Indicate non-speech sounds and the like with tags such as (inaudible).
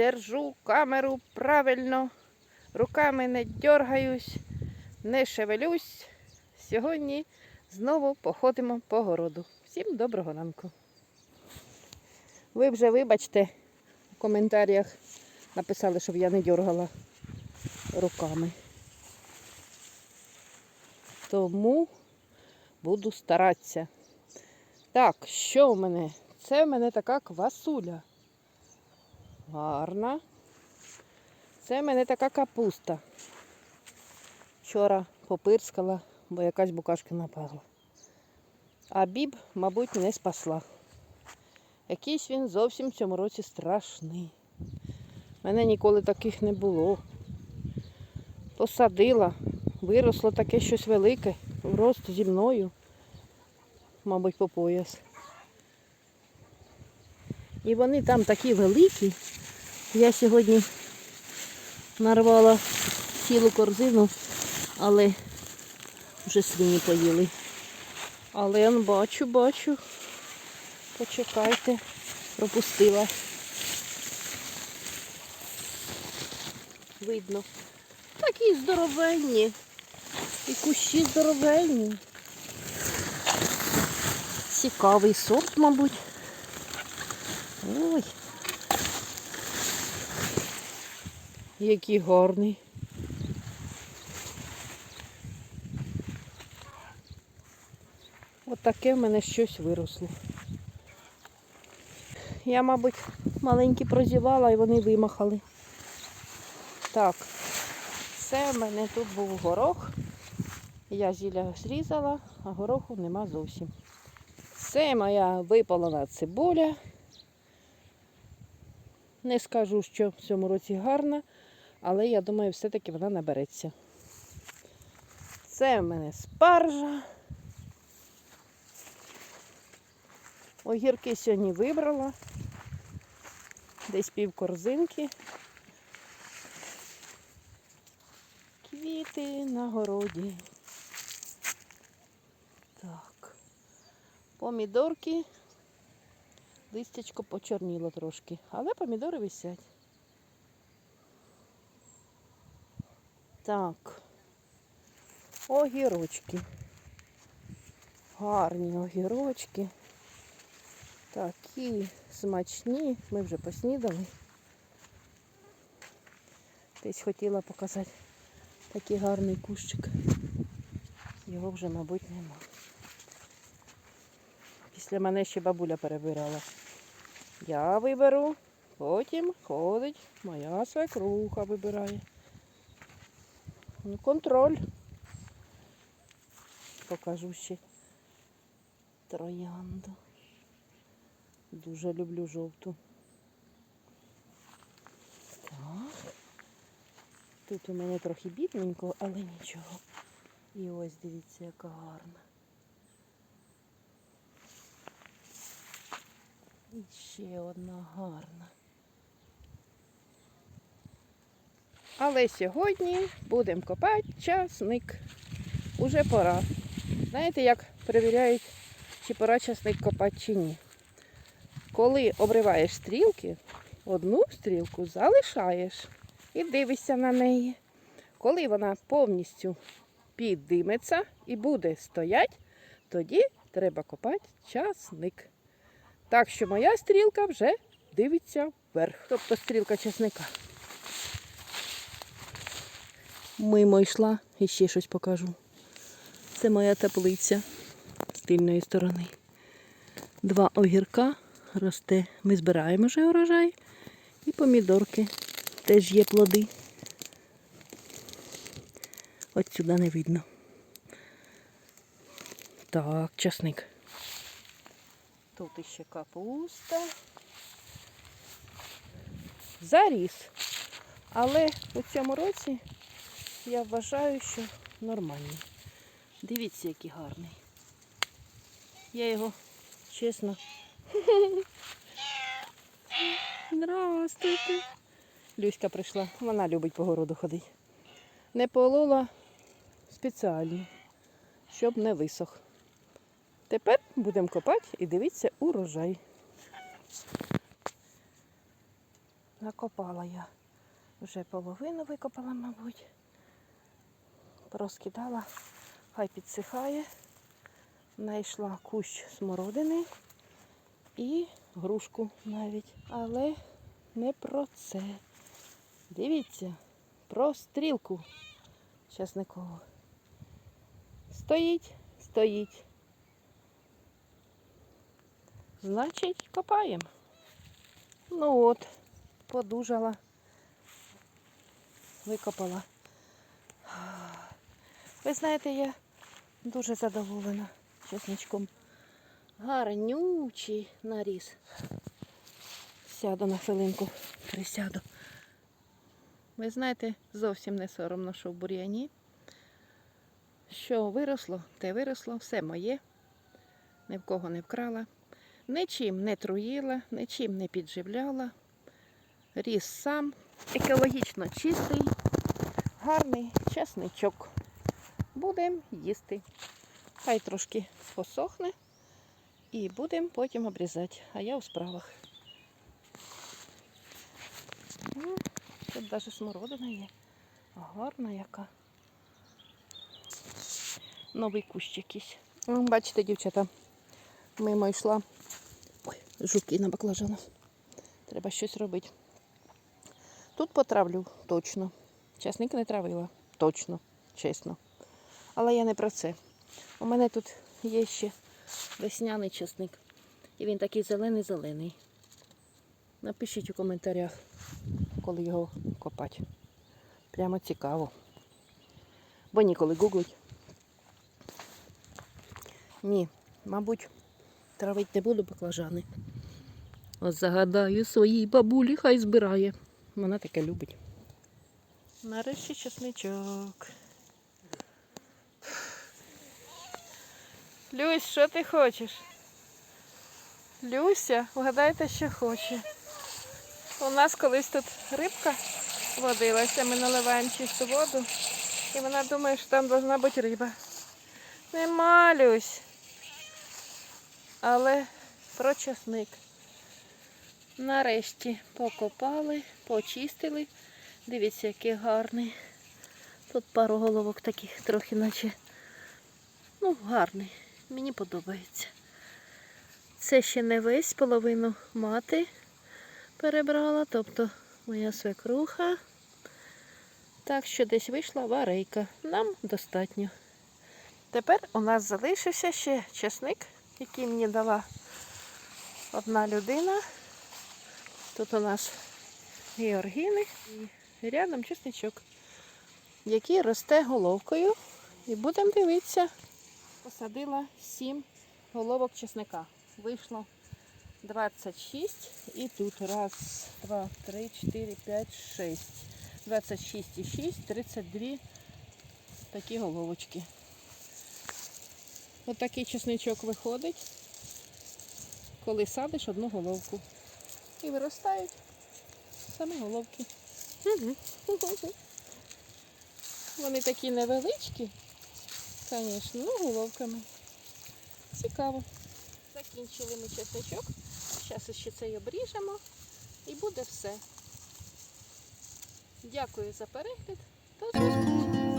держу камеру правильно, руками не дергаюсь, не шевелюсь. Сьогодні знову походимо по городу. Всім доброго ранку. Ви вже вибачте, в коментарях написали, щоб я не дергала руками. Тому буду старатися. Так, що в мене? Це в мене така квасуля. Гарна. Це в мене така капуста. Вчора попирскала, бо якась букашка напала. А біб, мабуть, не спасла. Якийсь він зовсім в цьому році страшний. У мене ніколи таких не було. Посадила, виросло таке щось велике, рост зі мною, мабуть, по пояс. І вони там такі великі. Я сьогодні нарвала цілу корзину, але вже свині поїли. Але бачу, бачу. Почекайте, пропустила. Видно. Такі здоровенні. І кущі здоровенні. Цікавий сорт, мабуть. Ой. Який гарний. От таке в мене щось виросло. Я, мабуть, маленькі прозівала і вони вимахали. Так, це в мене тут був горох. Я зілля зрізала, а гороху нема зовсім. Це моя випалена цибуля. Не скажу, що в цьому році гарна, але я думаю, все-таки вона набереться. Це в мене спаржа. Огірки сьогодні вибрала. Десь пів корзинки. Квіти на городі. Так. Помідорки. Листячко почорніло трошки, але помідори висять. Так. Огірочки. Гарні огірочки. Такі смачні. Ми вже поснідали. Десь хотіла показати такий гарний кущик. Його вже, мабуть, нема. Після мене ще бабуля перебирала. Я виберу, потім ходить моя свекруха вибирає. Ну, контроль. Покажу ще троянду. Дуже люблю жовту. Так. Тут у мене трохи бідненько, але нічого. І ось дивіться, яка гарна. І ще одна гарна. Але сьогодні будемо копати часник. Уже пора. Знаєте, як перевіряють, чи пора часник копати чи ні? Коли обриваєш стрілки, одну стрілку залишаєш і дивишся на неї. Коли вона повністю піддиметься і буде стоять, тоді треба копати часник. Так що моя стрілка вже дивиться вверх, тобто стрілка часника. Мимо йшла і ще щось покажу. Це моя теплиця з тильної сторони. Два огірка росте. Ми збираємо вже урожай. І помідорки. Теж є плоди. От сюди не видно. Так, часник. Тут іще капуста. Заріс. Але у цьому році я вважаю, що нормальний. Дивіться, який гарний. Я його, чесно. (laughs) Здравствуйте. Люська прийшла, вона любить по городу ходити. Не полола спеціально, щоб не висох. Тепер будемо копати і дивитися урожай. Накопала я вже половину викопала, мабуть. Розкидала, хай підсихає. Знайшла кущ смородини і грушку навіть. Але не про це. Дивіться, про стрілку часникову. Стоїть, стоїть. Значить, копаємо. Ну от, подужала, викопала. Ви знаєте, я дуже задоволена чесничком. Гарнючий наріс. Сяду на хвилинку, присяду. Ви знаєте, зовсім не соромно, що в бур'яні. Що виросло, те виросло, все моє. Ні в кого не вкрала. Нічим не труїла, нічим не підживляла. Ріс сам, екологічно чистий, гарний часничок. Будемо їсти. Хай трошки посохне і будемо потім обрізати. А я у справах. М, Тут навіть смородина є. Гарна яка. Новий кущ якийсь. Бачите, дівчата, мимо йшла. Ой, жуки на баклажанах. Треба щось робити. Тут потравлю точно. Часник не травила. Точно, чесно. Але я не про це. У мене тут є ще весняний часник. І він такий зелений-зелений. Напишіть у коментарях, коли його копати. Прямо цікаво. Бо ніколи гуглить. Ні, мабуть, травить не буду баклажани. От загадаю своїй бабулі, хай збирає. Вона таке любить. Нарешті чесничок. Люсь, що ти хочеш? Люся, вгадайте, що хоче. У нас колись тут рибка водилася, ми наливаємо чисту воду, і вона думає, що там повинна бути риба. Нема, Люсь. Але про часник. Нарешті покопали, почистили. Дивіться, який гарний. Тут пару головок таких трохи наче. Ну, гарний. Мені подобається. Це ще не весь половину мати перебрала, тобто моя свекруха. Так що десь вийшла варейка. Нам достатньо. Тепер у нас залишився ще чесник, який мені дала одна людина. Тут у нас георгіни і рядом чесничок, який росте головкою. І будемо дивитися. Посадила 7 головок чесника. Вийшло 26 і тут раз, два, три, чотири, п'ять, шість. 26 і 6, 32 такі головочки. Ось такий чесничок виходить, коли садиш одну головку. І виростають самі головки. Вони такі невеличкі, звісно, ну головками. Цікаво. Закінчили ми чесночок. Зараз ще цей обріжемо і буде все. Дякую за перегляд. До зустрічі!